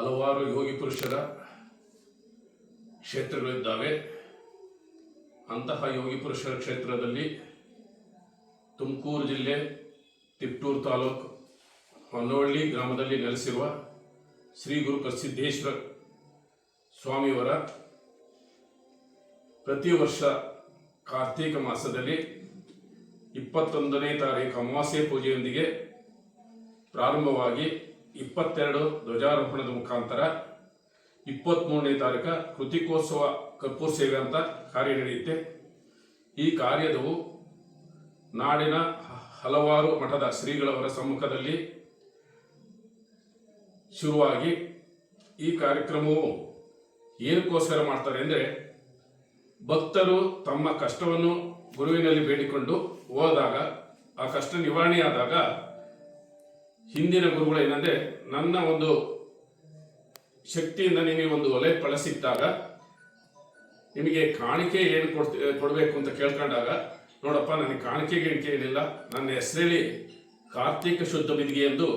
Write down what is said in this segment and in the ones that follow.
ಹಲವಾರು ಯೋಗಿ ಪುರುಷರ ಕ್ಷೇತ್ರಗಳಿದ್ದಾವೆ. ಅಂತಹ ಯೋಗಿ ಪುರುಷರ ಕ್ಷೇತ್ರದಲ್ಲಿ ತುಮಕೂರು ಜಿಲ್ಲೆ, ತಿಪ್ಟೂರು ತಾಲೂಕು, ಹೊನ್ನವಳ್ಳಿ ಗ್ರಾಮದಲ್ಲಿ ನೆಲೆಸಿರುವ ಶ್ರೀ ಗುರು ಪ್ರಸಿದ್ಧೇಶ್ವರ ಸ್ವಾಮಿಯವರ ಪ್ರತಿ ವರ್ಷ ಕಾರ್ತೀಕ ಮಾಸದಲ್ಲಿ ಇಪ್ಪತ್ತೊಂದನೇ ತಾರೀಕು ಅಮಾವಾಸ್ಯೆ ಪೂಜೆಯೊಂದಿಗೆ ಪ್ರಾರಂಭವಾಗಿ ಇಪ್ಪತ್ತೆರಡು ಧ್ವಜಾರೋಹಣದ ಮುಖಾಂತರ ಇಪ್ಪತ್ತ್ಮೂರನೇ ತಾರೀಕು ಕೃತಿಕೋತ್ಸವ ಕರ್ಪೂರ ಸೇವೆ ಅಂತ ಕಾರ್ಯ ನಡೆಯುತ್ತೆ. ಈ ಕಾರ್ಯದವು ನಾಡಿನ ಹಲವಾರು ಮಠದ ಶ್ರೀಗಳವರ ಸಮ್ಮುಖದಲ್ಲಿ ಶುರುವಾಗಿ ಈ ಕಾರ್ಯಕ್ರಮವು ಏನಕ್ಕೋಸ್ಕರ ಮಾಡ್ತಾರೆ ಅಂದರೆ ಭಕ್ತರು ತಮ್ಮ ಕಷ್ಟವನ್ನು ಗುರುವಿನಲ್ಲಿ ಬೇಡಿಕೊಂಡು ಹೋದಾಗ, ಆ ಕಷ್ಟ ನಿವಾರಣೆಯಾದಾಗ ಹಿಂದಿನ ಗುರುಗಳು, ಏನಂದ್ರೆ ನನ್ನ ಒಂದು ಶಕ್ತಿಯಿಂದ ನಿಮಗೆ ಒಂದು ಒಲೆ ಫಲಸಿಟ್ಟಾಗ, ನಿಮಗೆ ಕಾಣಿಕೆ ಏನು ಕೊಡ್ತಿ, ಕೊಡಬೇಕು ಅಂತ ಕೇಳ್ಕೊಂಡಾಗ, ನೋಡಪ್ಪ, ನನಗೆ ಕಾಣಿಕೆ ಗಿಣಿಕೆ ಏನಿಲ್ಲ, ನನ್ನ ಹೆಸರಲ್ಲಿ ಕಾರ್ತಿಕ ಶುದ್ಧ ಬಿದಿಗೆ ಎಂದು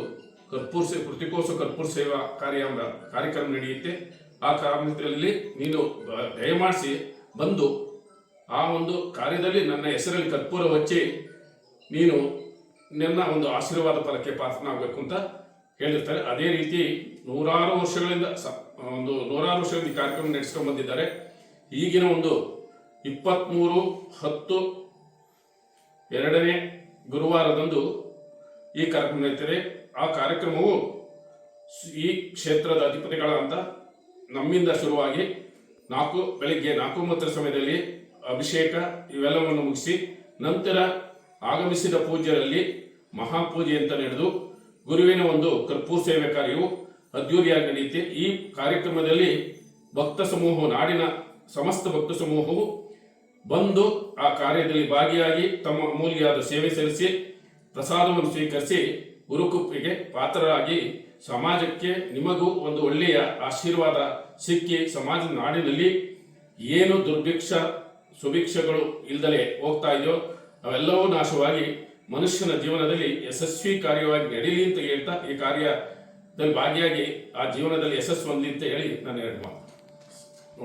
ಕರ್ಪೂರ್ ಸೇ, ಕೃತಿಕೋಸ ಕರ್ಪೂರ ಸೇವಾ ಕಾರ್ಯ ಕಾರ್ಯಕ್ರಮ ನಡೆಯುತ್ತೆ. ಆ ಕಾರ್ಯಕ್ರಮದಲ್ಲಿ ನೀನು ದಯಮಾಡಿಸಿ ಬಂದು ಆ ಒಂದು ಕಾರ್ಯದಲ್ಲಿ ನನ್ನ ಹೆಸರಲ್ಲಿ ಕರ್ಪೂರ ಹಚ್ಚಿ, ನೀನು ನನ್ನ ಒಂದು ಆಶೀರ್ವಾದ ಫಲಕ್ಕೆ ಪಾತ್ರನಾಗಬೇಕು ಅಂತ ಹೇಳಿರ್ತಾರೆ. ಅದೇ ರೀತಿ ನೂರಾರು ವರ್ಷಗಳಿಂದ ಒಂದು ನೂರಾರು ವರ್ಷಗಳಿಂದ ಈ ಕಾರ್ಯಕ್ರಮ ನಡೆಸ್ಕೊಂಡು ಬಂದಿದ್ದಾರೆ. ಈಗಿನ ಒಂದು ಇಪ್ಪತ್ತ್ಮೂರು ಹತ್ತು, ಎರಡನೇ ಗುರುವಾರದಂದು ಈ ಕಾರ್ಯಕ್ರಮ ನಡೀತದೆ. ಆ ಕಾರ್ಯಕ್ರಮವು ಈ ಕ್ಷೇತ್ರದ ಅಧಿಪತಿಗಳಂತ ನಮ್ಮಿಂದ ಶುರುವಾಗಿ ನಾಲ್ಕು, ಬೆಳಿಗ್ಗೆ ನಾಲ್ಕು ಮೂವತ್ತರ ಸಮಯದಲ್ಲಿ ಅಭಿಷೇಕ ಇವೆಲ್ಲವನ್ನು ಮುಗಿಸಿ, ನಂತರ ಆಗಮಿಸಿದ ಪೂಜ್ಯರಲ್ಲಿ ಮಹಾಪೂಜೆ ಅಂತ ನಡೆದು ಗುರುವಿನ ಒಂದು ಕರ್ಪೂರ ಸೇವೆ ಕಾರ್ಯವು ಅದ್ದೂರಿಯಾಗಿ ನಡೆಯುತ್ತೆ. ಈ ಕಾರ್ಯಕ್ರಮದಲ್ಲಿ ಭಕ್ತ ಸಮೂಹವು, ನಾಡಿನ ಸಮಸ್ತ ಭಕ್ತ ಸಮೂಹವು ಬಂದು ಆ ಕಾರ್ಯದಲ್ಲಿ ಭಾಗಿಯಾಗಿ ತಮ್ಮ ಅಮೂಲ್ಯವಾದ ಸೇವೆ ಸಲ್ಲಿಸಿ, ಪ್ರಸಾದವನ್ನು ಸ್ವೀಕರಿಸಿ ಗುರುಕುಪ್ಪಿಗೆ ಪಾತ್ರರಾಗಿ ಸಮಾಜಕ್ಕೆ ನಿಮಗೂ ಒಂದು ಒಳ್ಳೆಯ ಆಶೀರ್ವಾದ ಸಿಕ್ಕಿ ಸಮಾಜದ ನಾಡಿನಲ್ಲಿ ಏನು ದುರ್ಭಿಕ್ಷ ಸುಭಿಕ್ಷಗಳು ಇಲ್ದಲೆ ಹೋಗ್ತಾ ಇದೆಯೋ ಅವೆಲ್ಲವೂ ನಾಶವಾಗಿ ಮನುಷ್ಯನ ಜೀವನದಲ್ಲಿ ಯಶಸ್ವಿ ಕಾರ್ಯವಾಗಿ ನಡೀಲಿ ಅಂತ ಹೇಳ್ತಾ ಈ ಕಾರ್ಯದಲ್ಲಿ ಭಾಗಿಯಾಗಿ ಆ ಜೀವನದಲ್ಲಿ ಯಶಸ್ಸು ಹೊಂದಲಿ ಅಂತ ಹೇಳಿ ನಾನು ಎರಡು